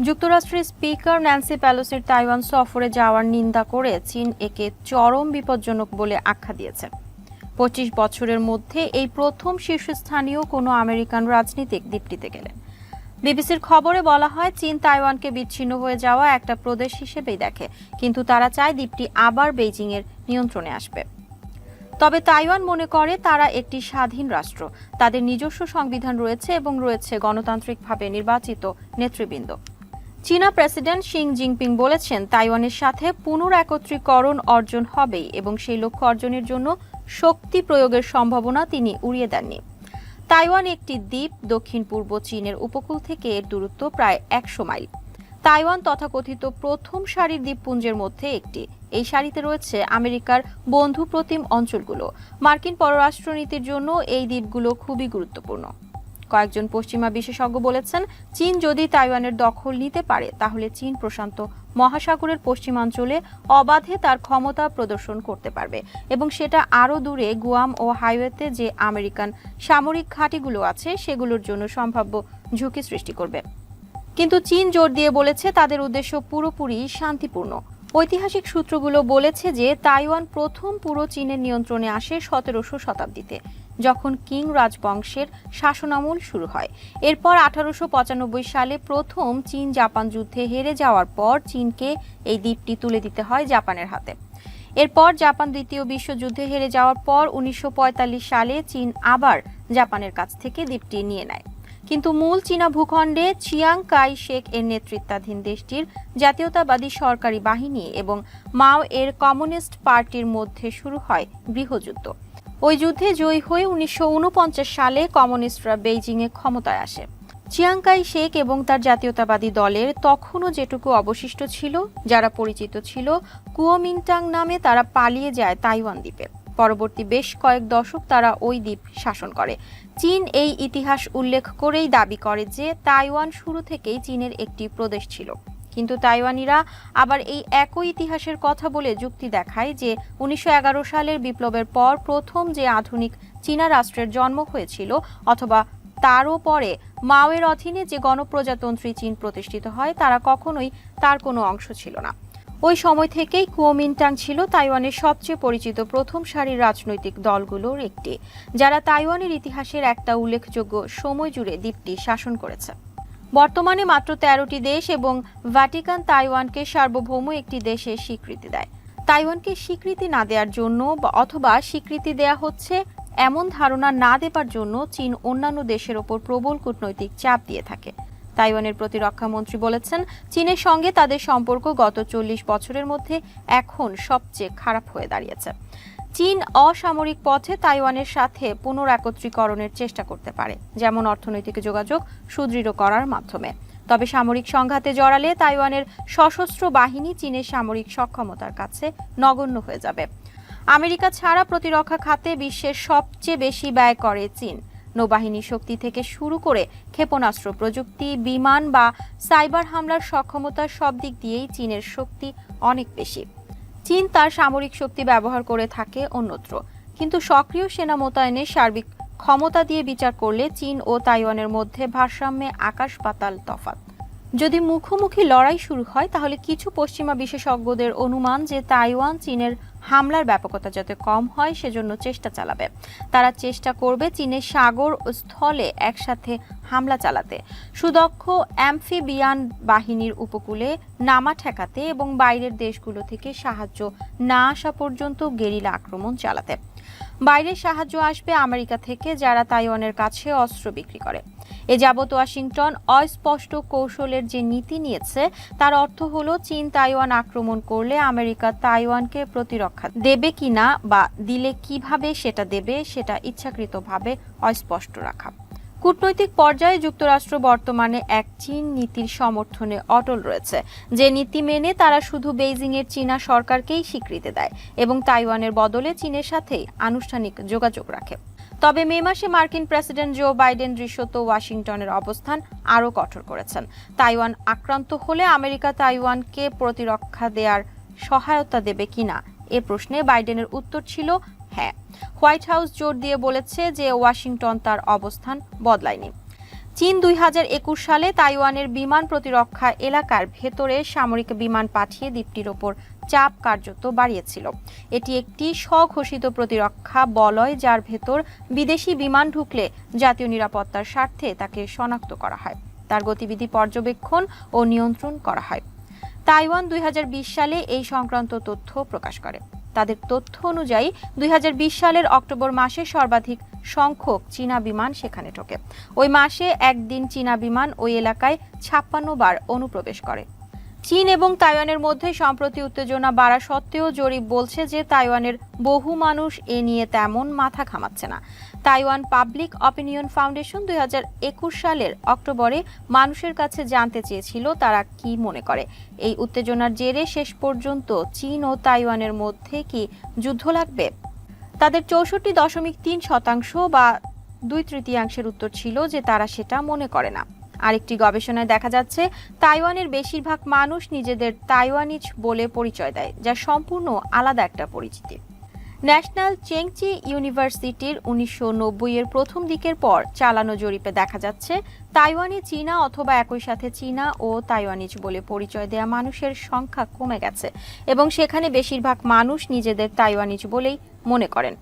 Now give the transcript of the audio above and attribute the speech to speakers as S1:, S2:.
S1: যুক্তরাষ্ট্রের speaker Nancy প্যালোসির Taiwan সফরে যাওয়ার নিন্দা করে চীন একে চরম বিপজ্জনক বলে আখ্যা দিয়েছে। পঁচিশ বছরের মধ্যে এই প্রথম শীর্ষস্থানীয় কোনো আমেরিকান রাজনীতিক দ্বীপটিতে গেলেন। বিবিসির খবরে বলা হয়, চীন তাইওয়ানকে বিচ্ছিন্ন হয়ে যাওয়া একটা প্রদেশ হিসেবেই দেখে, কিন্তু তারা চায় দ্বীপটি আবার বেইজিংয়ের নিয়ন্ত্রণে আসবে। তবে তাইওয়ান মনে করে, তারা একটি স্বাধীন রাষ্ট্র। তাদের নিজস্ব সংবিধান রয়েছে এবং রয়েছে গণতান্ত্রিকভাবে নির্বাচিত নেতৃবৃন্দ। চীনা প্রেসিডেন্ট শিং জিনপিং বলেছেন, তাইওয়ানের সাথে পুনরাএকত্রীকরণ অর্জন হবেই এবং সেই লক্ষ্য অর্জনের জন্য শক্তি প্রয়োগের সম্ভাবনা তিনি উড়িয়ে দেননি। তাইওয়ান একটি দ্বীপ দক্ষিণ পূর্ব চীনের উপকূল থেকে এর দূরত্ব প্রায় একশো মাইল। তাইওয়ান তথাকথিত প্রথম সারির দ্বীপপুঞ্জের মধ্যে একটি। এই সারিতে রয়েছে আমেরিকার বন্ধু প্রতিম অঞ্চলগুলো। মার্কিন পররাষ্ট্রনীতির জন্য এই দ্বীপগুলো খুবই গুরুত্বপূর্ণ। কয়েকজন পশ্চিমা বিশেষজ্ঞ বলেছেন, চীন যদি তাইওয়ানের দখল নিতে পারে, তাহলে চীন প্রশান্ত মহাসাগরের পশ্চিমাঞ্চলে অবাধে তার ক্ষমতা প্রদর্শন করতে পারবে। এবং সেটা আরও দূরে গুয়াম ও হাইওয়েতে যে আমেরিকান সামরিক ঘাঁটিগুলো আছে, সেগুলোর জন্য সম্ভাব্য ঝুঁকি সৃষ্টি করবে। কিন্তু চীন জোর দিয়ে বলেছে, তাদের উদ্দেশ্য পুরোপুরি শান্তিপূর্ণ। ঐতিহাসিক সূত্রগুলো বলেছে যে তাইওয়ান প্রথম পুরো চীনের নিয়ন্ত্রণে আসে সতেরোশো শতাব্দীতে, যখন কিং রাজবংশের শাসনামল শুরু হয়। এরপর আঠারোশো পঁচানব্বই সালে প্রথম চীন জাপান যুদ্ধে হেরে যাওয়ার পর চীনকে এই দ্বীপটি তুলে দিতে হয় জাপানের হাতে। এরপর জাপান দ্বিতীয় বিশ্বযুদ্ধে হেরে যাওয়ার পর উনিশশো পঁয়তাল্লিশ সালে চীন আবার জাপানের কাছ থেকে দ্বীপটি নিয়ে নেয়। কিন্তু মূল চীনা ভূখণ্ডে চিয়াং কাই শেক এর নেতৃত্বাধীন দেশটির জাতীয়তাবাদী সরকারি বাহিনী এবং মাও এর কমিউনিস্ট পার্টির মধ্যে শুরু হয় গৃহযুদ্ধ। ওই যুদ্ধে জয়ী হয়ে উনিশশো উনপঞ্চাশ সালে কমিউনিস্টরা বেইজিংয়ে ক্ষমতায় আসে। চিয়াংকাই শেখ এবং তার জাতীয়তাবাদী দলের তখনও যেটুকু অবশিষ্ট ছিল, যারা পরিচিত ছিল কুয়োমিন্টাং নামে তারা পালিয়ে যায় তাইওয়ান দ্বীপে। পরবর্তী বেশ কয়েক দশক তারা ওই দ্বীপ শাসন করে। চীন এই ইতিহাস উল্লেখ করেই দাবি করে যে তাইওয়ান শুরু থেকেই চীনের একটি প্রদেশ ছিল। কিন্তু তাইওয়ানিরা আবার এই একই ইতিহাসের কথা বলে যুক্তি দেখায় যে উনিশশো এগারো সালের বিপ্লবের পর প্রথম যে আধুনিক চীনা রাষ্ট্রের জন্ম হয়েছিল অথবা তারও পরে মাওয়ের অধীনে যে গণপ্রজাতন্ত্রী চীন প্রতিষ্ঠিত হয়, তারা কখনোই তার কোনো অংশ ছিল না। ওই সময় থেকেই কুয়োমিন্টাং ছিল তাইওয়ানের সবচেয়ে পরিচিত প্রথম সারির রাজনৈতিক দলগুলোর একটি, যারা তাইওয়ানের ইতিহাসের একটা উল্লেখযোগ্য সময় জুড়ে দ্বীপটি শাসন করেছে। বর্তমানে মাত্র তেরোটি দেশ এবং ভ্যাটিকান তাইওয়ানকে সার্বভৌম একটি দেশের স্বীকৃতি দেয়। তাইওয়ানকে স্বীকৃতি না দেওয়ার জন্য অথবা স্বীকৃতি দেয়া হচ্ছে এমন ধারণা না দেবার জন্য চীন অন্যান্য দেশের ওপর প্রবল কূটনৈতিক চাপ দিয়ে থাকে। তাইওয়ানের প্রতিরক্ষা মন্ত্রী বলেছেন, চীনের সঙ্গে তাদের সম্পর্ক গত চল্লিশ বছরের মধ্যে এখন সবচেয়ে খারাপ হয়ে দাঁড়িয়েছে। চীন অসামরিক পথে তাইওয়ানের সাথে পুনরাকত্রীকরণের চেষ্টা করতে পারে, যেমন অর্থনৈতিক যোগাযোগ সুদৃঢ় করার মাধ্যমে। তবে সামরিক সংঘাতে জড়ালে তাইওয়ানের সশস্ত্র বাহিনী চীনের সামরিক সক্ষমতার কাছে নগণ্য হয়ে যাবে। আমেরিকা ছাড়া প্রতিরক্ষা খাতে বিশ্বের সবচেয়ে বেশি ব্যয় করে চীন। নৌবাহিনী শক্তি থেকে শুরু করে ক্ষেপণাস্ত্র প্রযুক্তি, বিমান বা সাইবার হামলার সক্ষমতা সব দিক দিয়েই চীনের শক্তি অনেক বেশি। চীন তার সামরিক শক্তি ব্যবহার করে থাকে অন্যত্র। কিন্তু সক্রিয় সেনা মোতায়েনের সার্বিক ক্ষমতা দিয়ে বিচার করলে চীন ও তাইওয়ানের মধ্যে ভারসাম্যে আকাশ পাতাল তফাত যদি মুখোমুখি লড়াই শুরু হয়, তাহলে কিছু পশ্চিমা বিশেষজ্ঞদের অনুমান যে তাইওয়ান চীনের হামলার ব্যাপকতা যাতে কম হয়, সেজন্য চেষ্টা চালাবে। তারা চেষ্টা করবে চীনের সাগর ও স্থলে একসাথে হামলা চালাতে। সুদক্ষ অ্যাম্ফিবিয়ান বাহিনীর উপকূলে নামা ঠেকাতে এবং বাইরের দেশগুলো থেকে সাহায্য না আসা পর্যন্ত গেরিলা আক্রমণ চালাতে। বাইরের সাহায্য আসবে আমেরিকা থেকে, যারা তাইওয়ানের কাছে অস্ত্র বিক্রি করে। এ যাবৎ ওয়াশিংটন অস্পষ্ট কৌশলের যে নীতি নিয়েছে, তার অর্থ হল চীন তাইওয়ান আক্রমণ করলে আমেরিকা তাইওয়ানকে প্রতিরক্ষা দেবে কিনা বা দিলে কীভাবে সেটা দেবে, সেটা ইচ্ছাকৃতভাবে অস্পষ্ট রাখা। কূটনৈতিক পর্যায়ে যুক্তরাষ্ট্র বর্তমানে এক চীন নীতির সমর্থনে অটল রয়েছে। যে নীতি মেনে তারা শুধু বেইজিংয়ের চীনা সরকারকেই স্বীকৃতি দেয় এবং তাইওয়ানের বদলে চীনের সাথেই আনুষ্ঠানিক যোগাযোগ রাখে। তবে মে মাসে মার্কিন প্রেসিডেন্ট জো বাইডেন দৃশ্যত ওয়াশিংটনের অবস্থান আরও কঠোর করেছেন। তাইওয়ান আক্রান্ত হলে আমেরিকা তাইওয়ানকে প্রতিরক্ষা দেওয়ার সহায়তা দেবে কিনা, এ প্রশ্নে বাইডেনের উত্তর ছিল হ্যাঁ হোয়াইট হাউস জোর দিয়ে বলেছে যে ওয়াশিংটন তার অবস্থান বদলায়নি। চীন দুই হাজার একুশ সালে তাইওয়ানের বিমান প্রতিরক্ষা এলাকার ভেতরে সামরিক বিমান পাঠিয়ে দ্বীপটির ওপর চাপ কার্যত বাড়িয়েছিল। এটি একটি স্বঘোষিত প্রতিরক্ষা বলয় যার ভেতর বিদেশি বিমান ঢুকলে জাতীয় নিরাপত্তার স্বার্থে তাকে শনাক্ত করা হয়। তার গতিবিধি পর্যবেক্ষণ ও নিয়ন্ত্রণ করা হয়। তাইওয়ান দুই হাজার বিশ সালে এই সংক্রান্ত তথ্য প্রকাশ করে। তাদের তথ্য অনুযায়ী দুই সালের অক্টোবর মাসে সর্বাধিক সংখ্যক চীনা বিমান সেখানে ঢোকে। ওই মাসে একদিন চীনা বিমান ওই এলাকায় ছাপ্পান্ন বার অনুপ্রবেশ করে। চীন এবং তাইওয়ানের মধ্যে সম্প্রতি উত্তেজনা বাড়া সত্ত্বেও জরিপ বলছে যে তাইওয়ানের বহু মানুষ এ নিয়ে তেমন মাথা খামাচ্ছে না। তাইওয়ান পাবলিক অপিনিয়ন ফাউন্ডেশন দু হাজার একুশ সালের অক্টোবরে মানুষের কাছে জানতে চেয়েছিল তারা কি মনে করে। এই উত্তেজনার জেরে শেষ পর্যন্ত চীন ও তাইওয়ানের মধ্যে কি যুদ্ধ লাগবে? তাদের চৌষট্টি দশমিক তিন শতাংশ বা দুই তৃতীয়াংশের উত্তর ছিল যে তারা সেটা মনে করে না। আরেকটি গবেষণায় দেখা যাচ্ছে, তাইওয়ানের বেশিরভাগ মানুষ নিজেদের তাইওয়ানিজ বলে পরিচয় দেয়, যা সম্পূর্ণ আলাদা একটা পরিচিতি। ন্যাশনাল চেংচি ইউনিভার্সিটির উনিশশো এর প্রথম দিকের পর চালানো জরিপে দেখা যাচ্ছে, তাইওয়ানি চীনা অথবা একই সাথে চীনা ও তাইওয়ানিজ বলে পরিচয় দেয়া মানুষের সংখ্যা কমে গেছে এবং সেখানে বেশিরভাগ মানুষ নিজেদের তাইওয়ানিজ বলেই মনে করেন।